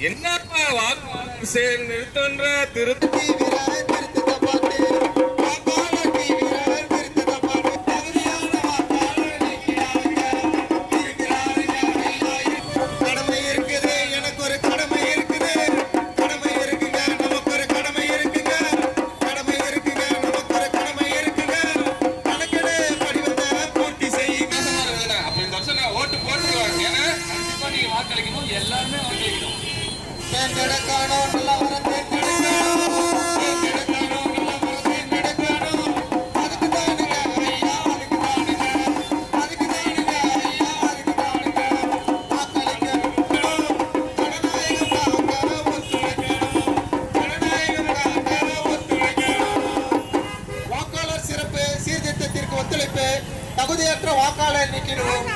என்னப்பா? வாக்கு நிறுத்தன்ற திருத்தி வாக்களிக்கணும் எல்லாருமே வாக்களிக்கணும். தேர்ந்தெடுக்கணும் நல்லவரை தேர்ந்தெடுக்கணும் சீர்திருத்தத்திற்கு ஒத்துழைப்பு தகுதியற்ற வாக்காளர் நீக்கிடுவோம்.